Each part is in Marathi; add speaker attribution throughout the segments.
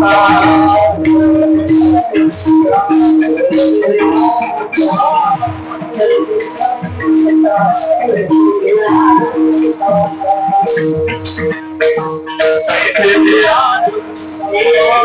Speaker 1: Yeah.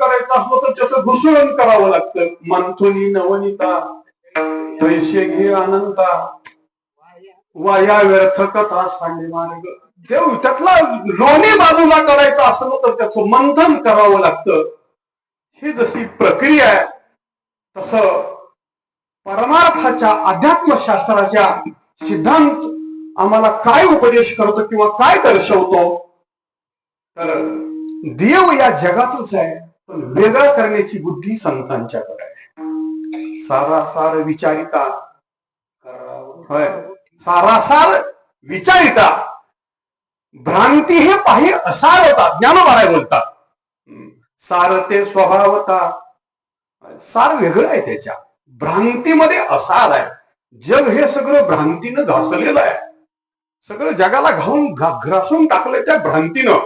Speaker 1: करायचं असलं तर त्याचं घुसळण करावं लागतं. मंथुनी नवनीता पैसे घे अनंता. वाया व्यर्थ कथा सांडे मार्ग. देव त्यातला लोणी बाजूला करायचं असलं तर त्याचं मंथन करावं लागतं. ही जशी प्रक्रिया आहे तस परमार्थाच्या अध्यात्मशास्त्राच्या सिद्धांत आम्हाला काय उपदेश करतो किंवा काय दर्शवतो? तर देव या जगातच आहे. वेगळं करण्याची बुद्धी संतांच्याकडे आहे. सारासार विचारिता होय. सारासार विचारिता. भ्रांती हे पाहि असारता ज्ञानोबाराय बोलतात. सार ते स्वभावता. सार वेगळं आहे त्याच्या. भ्रांतीमध्ये असार आहे. जग हे सगळं भ्रांतीनं घासलेलं आहे. सगळं जगाला घाऊन घा- ग्रासून टाकलंय त्या भ्रांतीनं.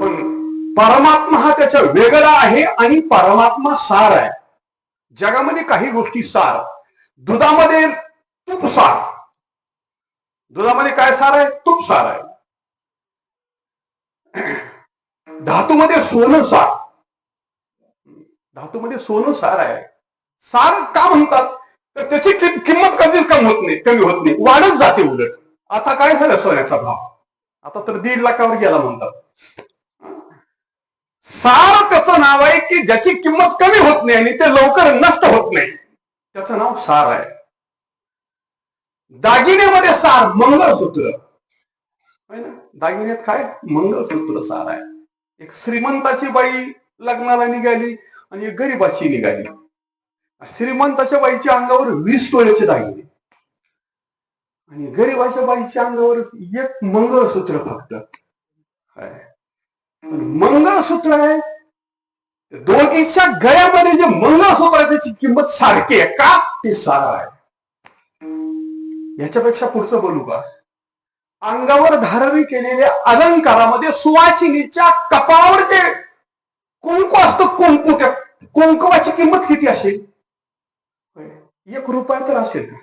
Speaker 1: पण परमात्मा हा त्याचा वेगळा आहे आणि परमात्मा सार आहे. जगामध्ये काही गोष्टी सार. दुधामध्ये तूप सार. दुधामध्ये काय सार आहे? तूप सार आहे. धातूमध्ये सोनं सार. धातूमध्ये सोनं सार आहे. सार का म्हणतात? तर त्याची किंमत कधीच कमी होत नाही कमी होत नाही. वाढत जाते उलट. आता काय झालं सोन्याचा भाव? आता तर दीड लाखावर गेला म्हणतात. सार त्याचं नाव आहे की ज्याची किंमत कमी होत नाही आणि ते लवकर नष्ट होत नाही. त्याचं नाव सार आहे. दागिन्यामध्ये सार मंगळसूत्र. दागिन्यात काय? मंगळसूत्र सार आहे. एक श्रीमंताची बाई लग्नाला निघाली आणि एक गरीबाची निघाली. श्रीमंताच्या बाईच्या अंगावर वीस तोळ्याचे दागिने. आणि गरीबाच्या बाईच्या अंगावर एक मंगळसूत्र फक्त. काय मंगळसूत्र आहे. दोघीच्या गळ्यामध्ये जे मंगळसूत्र आहे त्याची किंमत सारखी आहे का? ते सारा आहे. याच्यापेक्षा पुढचं बोलू का? अंगावर धारणी केलेल्या अलंकारामध्ये सुवासिनीच्या कपाळावर जे कुंकू असतं कुंकू त्या कुंकवाची किंमत किती असेल? एक रुपया तर असेल का?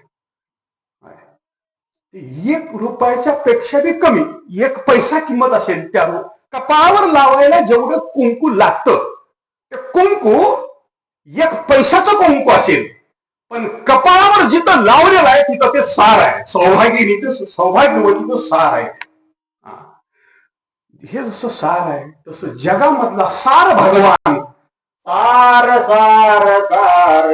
Speaker 1: एक रुपयाच्या पेक्षा बी कमी एक पैसा किंमत असेल त्या कपाळावर लावायला जेवढं कुंकू लागतं ते कुंकू एक पैशाचं कुंकू असेल. पण कपाळावर जिथं लावलेलं आहे तिथं ते सार आहे. सौभाग्यनीचं सौभाग्यवतीचं सार आहे. हे. जसं सार आहे तसं जगामधला सार भगवान. सार सार सार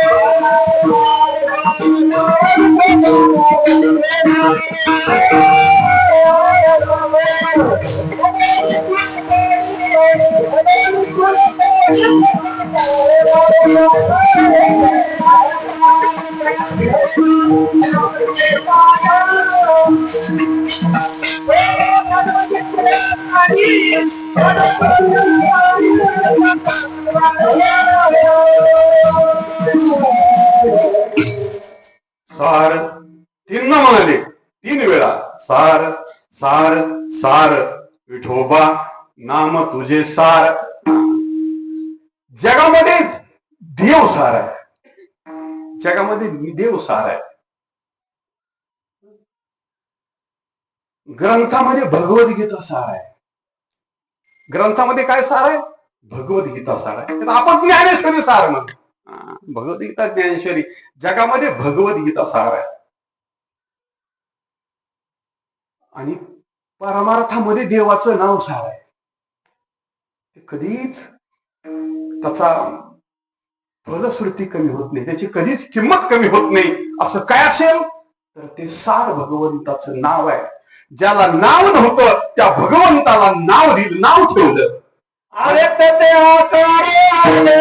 Speaker 1: सार तीन म्हणाले तीन वेळा. सार सार सार. विठोबा नाम तुझे सार. जगामध्ये देव सार आहे. जगामध्ये देव सार आहे. ग्रंथामध्ये भगवद्गीता सार आहे. ग्रंथामध्ये काय सार आहे? भगवद्गीता सार आहे. आपण ज्ञानेश्वरी सार म्हणतो भगवद्गीता ज्ञानेश्वरी. जगामध्ये भगवद्गीता सार आहे. आणि परमार्थामध्ये देवाचं नाव सार आहे. ते कधीच त्याचा फलश्रुती कमी होत नाही. त्याची कधीच किंमत कमी होत नाही. असं काय असेल? तर ते सार भगवंताचं नाव आहे. ज्याला नाव नव्हतं त्या भगवंताला नाव दिलं नाव ठेवलं.
Speaker 2: अरे ते आकारे आले.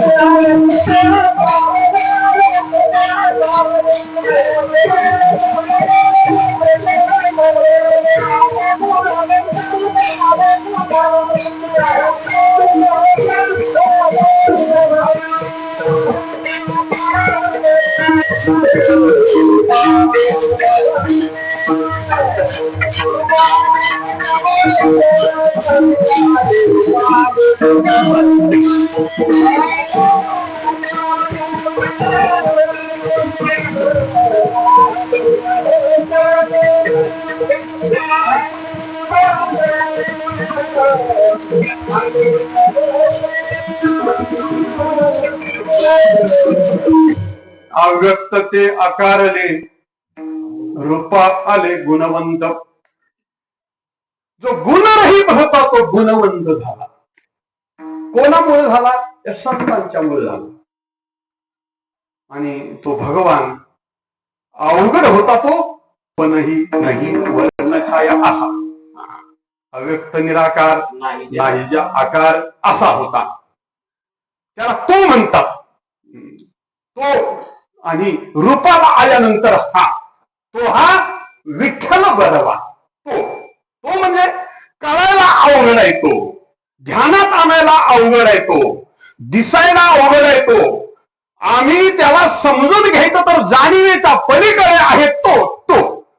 Speaker 2: रूप आले
Speaker 1: अव्यक्त ते आकारले रूपा आले गुणवंत. जो गुणरहित होता तो गुणवंत झाला. कोणामुळे झाला? या संतांच्यामुळे झाला. आणि तो भगवान अवघड होता तो पणही नाही वर्ण छाया असा. अव्यक्त निराकार नाहीजा आकार असा होता. त्याला तो म्हणतात. तो आणि रूपाला आल्यानंतर हा तो हा विठ्ठल बरवा तो तो म्हणजे कळायला अवघड आहे तो. ध्यानात आणायला अवघड आहे तो. दिसायला अवघड आहे तो. आम्ही त्याला समजून घ्यायचं तर जाणीवेच्या पलीकडे आहे तो तो.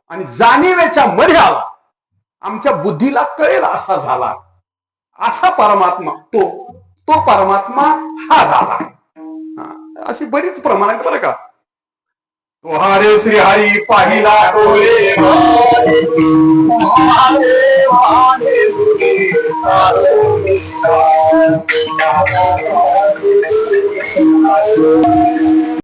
Speaker 1: आणि जाणीवेच्या मध्ये आला आमच्या बुद्धीला कळेल असा झाला. असा परमात्मा तो तो परमात्मा हा झाला. अशी बरीच प्रमाण आहेत बरं का. तो हरे श्री हरी पाहिला डोळे